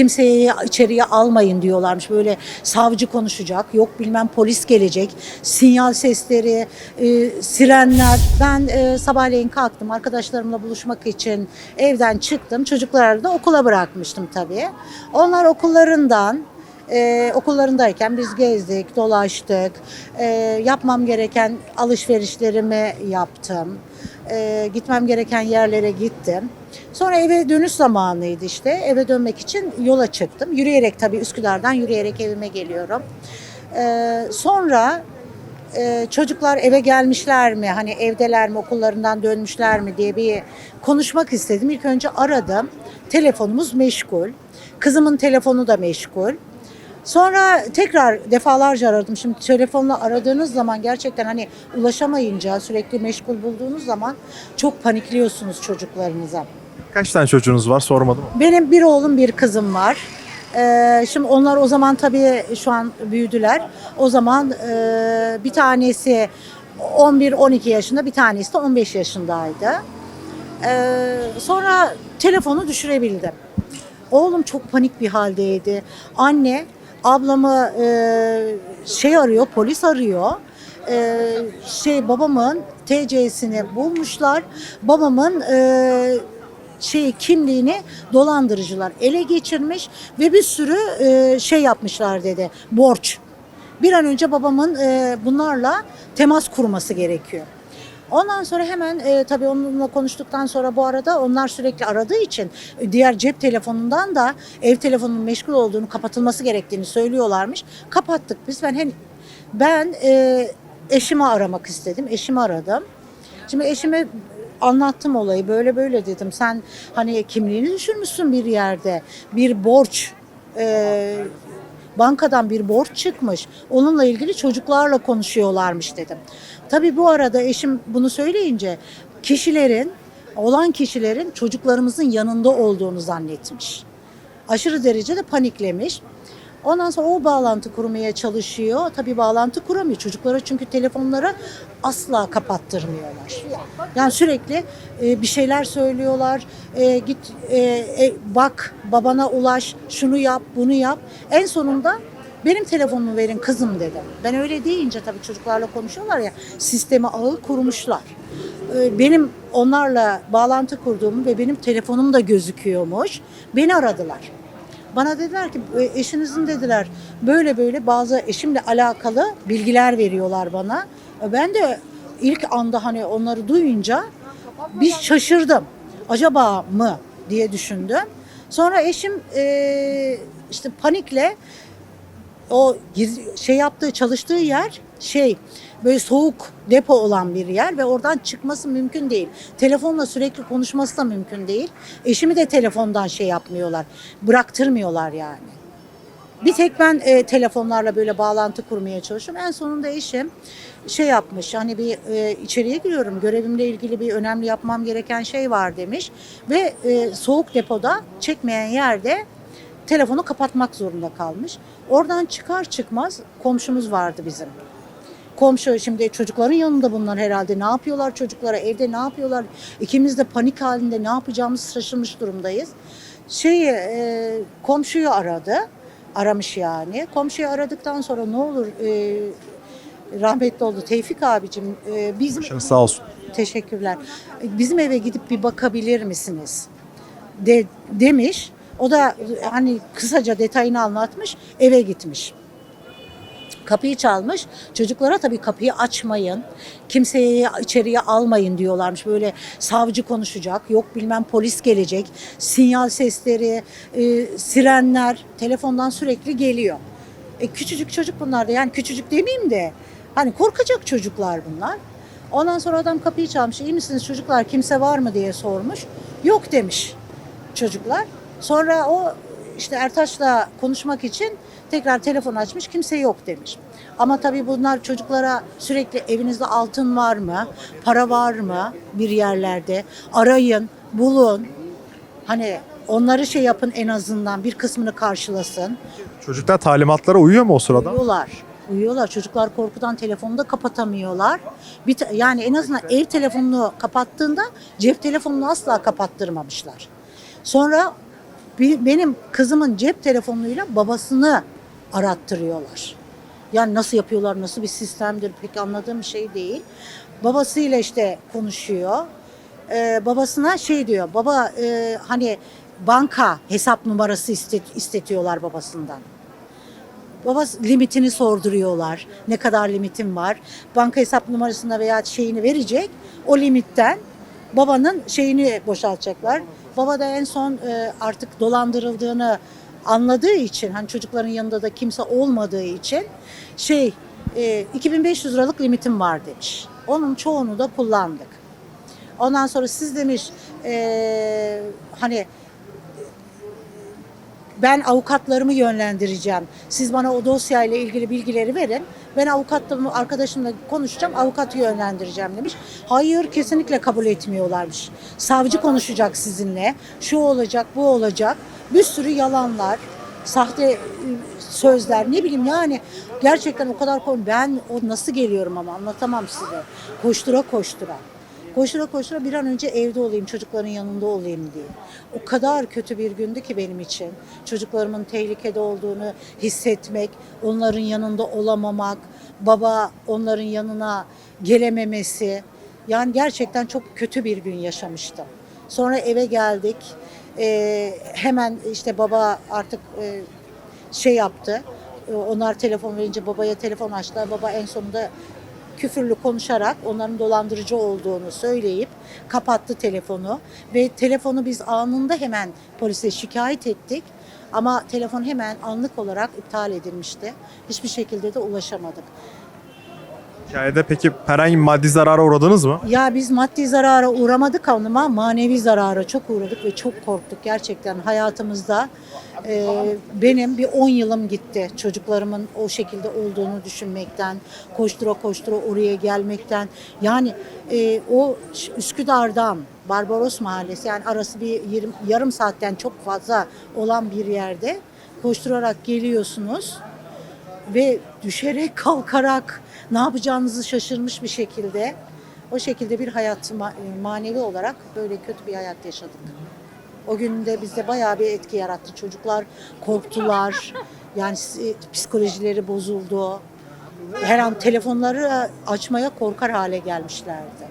kimseyi içeriye almayın diyorlarmış. Böyle savcı konuşacak, yok bilmem polis gelecek, sinyal sesleri, e, sirenler. Ben e, sabahleyin kalktım arkadaşlarımla buluşmak için evden çıktım. Çocukları da okula bırakmıştım tabii. Onlar okullarından ee, okullarındayken biz gezdik, dolaştık. Ee, yapmam gereken alışverişlerimi yaptım. Ee, gitmem gereken yerlere gittim. Sonra eve dönüş zamanıydı işte. Eve dönmek için yola çıktım. Yürüyerek tabii Üsküdar'dan yürüyerek evime geliyorum. Ee, sonra e, çocuklar eve gelmişler mi, hani evdeler mi, okullarından dönmüşler mi diye bir konuşmak istedim. İlk önce aradım. Telefonumuz meşgul. Kızımın telefonu da meşgul. Sonra tekrar defalarca aradım. Şimdi telefonla aradığınız zaman gerçekten hani ulaşamayınca sürekli meşgul bulduğunuz zaman çok panikliyorsunuz çocuklarınıza. Kaç tane çocuğunuz var sormadım. Benim bir oğlum bir kızım var. Ee, şimdi onlar o zaman tabii şu an büyüdüler. O zaman e, bir tanesi 11-12 yaşında bir tanesi de 15 yaşındaydı. Ee, sonra telefonu düşürebildim. Oğlum çok panik bir haldeydi. Anne ablamı e, şey arıyor, polis arıyor. E, şey babamın TC'sini bulmuşlar. Babamın e, şey kimliğini dolandırıcılar ele geçirmiş ve bir sürü e, şey yapmışlar dedi. Borç. Bir an önce babamın e, bunlarla temas kurması gerekiyor. Ondan sonra hemen e, tabii onunla konuştuktan sonra bu arada onlar sürekli aradığı için e, diğer cep telefonundan da ev telefonunun meşgul olduğunu kapatılması gerektiğini söylüyorlarmış. Kapattık biz. Ben hen, ben e, eşimi aramak istedim. Eşimi aradım. Şimdi eşime anlattım olayı böyle böyle dedim. Sen hani kimliğini düşürmüşsün bir yerde. Bir borç e, bankadan bir borç çıkmış. Onunla ilgili çocuklarla konuşuyorlarmış dedim. Tabii bu arada eşim bunu söyleyince kişilerin olan kişilerin çocuklarımızın yanında olduğunu zannetmiş. Aşırı derecede paniklemiş. Ondan sonra o bağlantı kurmaya çalışıyor. Tabii bağlantı kuramıyor. Çocuklara çünkü telefonları asla kapattırmıyorlar. Yani sürekli e, bir şeyler söylüyorlar. E, git e, e, bak babana ulaş, şunu yap, bunu yap. En sonunda benim telefonumu verin kızım dedim. Ben öyle deyince tabii çocuklarla konuşuyorlar ya sistemi ağı kurmuşlar. E, Benim onlarla bağlantı kurduğum ve benim telefonum da gözüküyormuş. Beni aradılar. Bana dediler ki "E, eşinizin dediler böyle böyle bazı eşimle alakalı bilgiler veriyorlar bana. E, Ben de ilk anda hani onları duyunca bir şaşırdım. Acaba mı diye düşündüm. Sonra eşim e, işte panikle o şey yaptığı çalıştığı yer şey böyle soğuk depo olan bir yer ve oradan çıkması mümkün değil. Telefonla sürekli konuşması da mümkün değil. Eşimi de telefondan şey yapmıyorlar. Bıraktırmıyorlar yani. Bir tek ben e, telefonlarla böyle bağlantı kurmaya çalışıyorum. En sonunda eşim şey yapmış hani bir e, içeriye giriyorum görevimle ilgili bir önemli yapmam gereken şey var demiş. Ve e, soğuk depoda çekmeyen yerde telefonu kapatmak zorunda kalmış. Oradan çıkar çıkmaz komşumuz vardı bizim. Komşu şimdi çocukların yanında bunlar herhalde ne yapıyorlar çocuklara evde ne yapıyorlar ikimiz de panik halinde ne yapacağımızı şaşırmış durumdayız. Şeyi e, komşuyu aradı aramış yani komşuyu aradıktan sonra ne olur e, rahmetli oldu Tevfik abicim e, bizim Başınız sağ olsun. Teşekkürler. Bizim eve gidip bir bakabilir misiniz? De, demiş. O da hani kısaca detayını anlatmış. Eve gitmiş. Kapıyı çalmış. Çocuklara tabii kapıyı açmayın. Kimseyi içeriye almayın diyorlarmış. Böyle savcı konuşacak. Yok bilmem polis gelecek. Sinyal sesleri, e, sirenler telefondan sürekli geliyor. E, küçücük çocuk bunlar da. Yani küçücük demeyeyim de hani korkacak çocuklar bunlar. Ondan sonra adam kapıyı çalmış. İyi misiniz çocuklar kimse var mı diye sormuş. Yok demiş çocuklar. Sonra o işte Ertaş'la konuşmak için tekrar telefon açmış kimse yok demiş. Ama tabii bunlar çocuklara sürekli evinizde altın var mı, para var mı bir yerlerde arayın, bulun. Hani onları şey yapın en azından bir kısmını karşılasın. Çocuklar talimatlara uyuyor mu o sırada? Uyuyorlar. Uyuyorlar. Çocuklar korkudan telefonu da kapatamıyorlar. Bir ta- yani en azından ev telefonunu kapattığında cep telefonunu asla kapattırmamışlar. Sonra Benim kızımın cep telefonuyla babasını arattırıyorlar. Yani nasıl yapıyorlar, nasıl bir sistemdir pek anladığım şey değil. Babasıyla işte konuşuyor. Ee, babasına şey diyor, baba e, hani banka hesap numarası istet, istetiyorlar babasından. Baba limitini sorduruyorlar. Ne kadar limitin var? Banka hesap numarasına veya şeyini verecek. O limitten babanın şeyini boşaltacaklar. Baba da en son e, artık dolandırıldığını anladığı için hani çocukların yanında da kimse olmadığı için şey e, 2500 liralık limitim var demiş. Onun çoğunu da kullandık. Ondan sonra siz demiş e, hani ben avukatlarımı yönlendireceğim. Siz bana o dosyayla ilgili bilgileri verin. Ben avukatla arkadaşımla konuşacağım, avukatı yönlendireceğim demiş. Hayır kesinlikle kabul etmiyorlarmış. Savcı konuşacak sizinle. Şu olacak, bu olacak. Bir sürü yalanlar, sahte e, sözler ne bileyim yani gerçekten o kadar konu ben o nasıl geliyorum ama anlatamam size. Koştura koştura. Koştura koştura bir an önce evde olayım, çocukların yanında olayım diye. O kadar kötü bir gündü ki benim için. Çocuklarımın tehlikede olduğunu hissetmek, onların yanında olamamak, baba onların yanına gelememesi. Yani gerçekten çok kötü bir gün yaşamıştım. Sonra eve geldik. Ee, hemen işte baba artık e, şey yaptı. Ee, Onlar telefon verince babaya telefon açtılar. Baba en sonunda küfürlü konuşarak onların dolandırıcı olduğunu söyleyip kapattı telefonu ve telefonu biz anında hemen polise şikayet ettik. Ama telefon hemen anlık olarak iptal edilmişti. Hiçbir şekilde de ulaşamadık. Hikayede peki herhangi maddi zarara uğradınız mı? Ya biz maddi zarara uğramadık ama manevi zarara çok uğradık ve çok korktuk gerçekten hayatımızda. e, benim bir 10 yılım gitti çocuklarımın o şekilde olduğunu düşünmekten, koştura koştura oraya gelmekten. Yani e, o Üsküdar'dan Barbaros Mahallesi yani arası bir 20, yarım saatten çok fazla olan bir yerde koşturarak geliyorsunuz ve düşerek kalkarak ne yapacağınızı şaşırmış bir şekilde o şekilde bir hayat e, manevi olarak böyle kötü bir hayat yaşadık. O gün de bizde bayağı bir etki yarattı. Çocuklar korktular. Yani s- psikolojileri bozuldu. Her an telefonları açmaya korkar hale gelmişlerdi.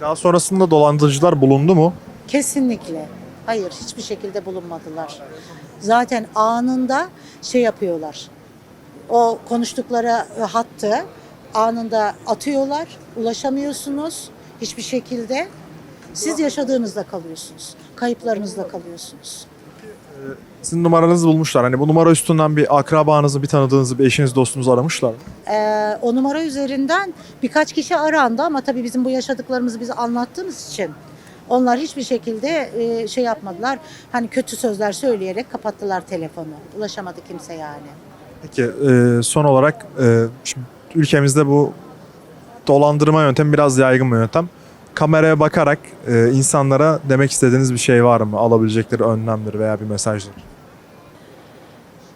Daha sonrasında dolandırıcılar bulundu mu? Kesinlikle. Hayır, hiçbir şekilde bulunmadılar. Zaten anında şey yapıyorlar. O konuştukları hattı anında atıyorlar. Ulaşamıyorsunuz hiçbir şekilde. Siz yaşadığınızda kalıyorsunuz. Kayıplarınızda kalıyorsunuz. Sizin numaranızı bulmuşlar. Hani bu numara üstünden bir akrabanızı, bir tanıdığınızı, bir eşiniz, dostunuzu aramışlar mı? Ee, o numara üzerinden birkaç kişi arandı ama tabii bizim bu yaşadıklarımızı bize anlattığımız için onlar hiçbir şekilde e, şey yapmadılar. Hani kötü sözler söyleyerek kapattılar telefonu. Ulaşamadı kimse yani. Peki e, son olarak e, şimdi ülkemizde bu dolandırma yöntemi biraz yaygın bir yöntem. Kameraya bakarak e, insanlara demek istediğiniz bir şey var mı? Alabilecekleri önlemdir veya bir mesajdır.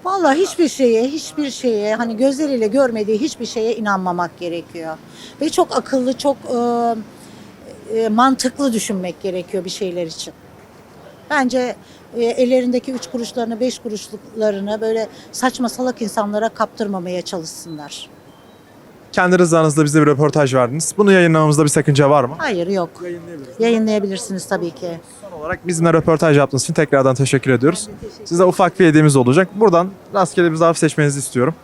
Vallahi hiçbir şeye, hiçbir şeye hani gözleriyle görmediği hiçbir şeye inanmamak gerekiyor. Ve çok akıllı, çok e, e, mantıklı düşünmek gerekiyor bir şeyler için. Bence e, ellerindeki üç kuruşlarını, beş kuruşluklarını böyle saçma salak insanlara kaptırmamaya çalışsınlar. Kendi rızanızda bize bir röportaj verdiniz. Bunu yayınlamamızda bir sakınca var mı? Hayır yok. Yayınlayabilirsiniz tabii ki. Son olarak bizimle röportaj yaptığınız için tekrardan teşekkür ediyoruz. Size ufak bir hediyemiz olacak. Buradan rastgele bir zarf seçmenizi istiyorum.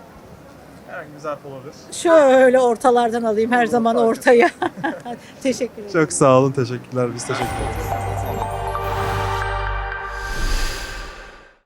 Herhangi bir zarf olabilir. Şöyle ortalardan alayım her zaman ortaya. Teşekkür ederim. Çok sağ olun, teşekkürler. Biz teşekkür ederiz.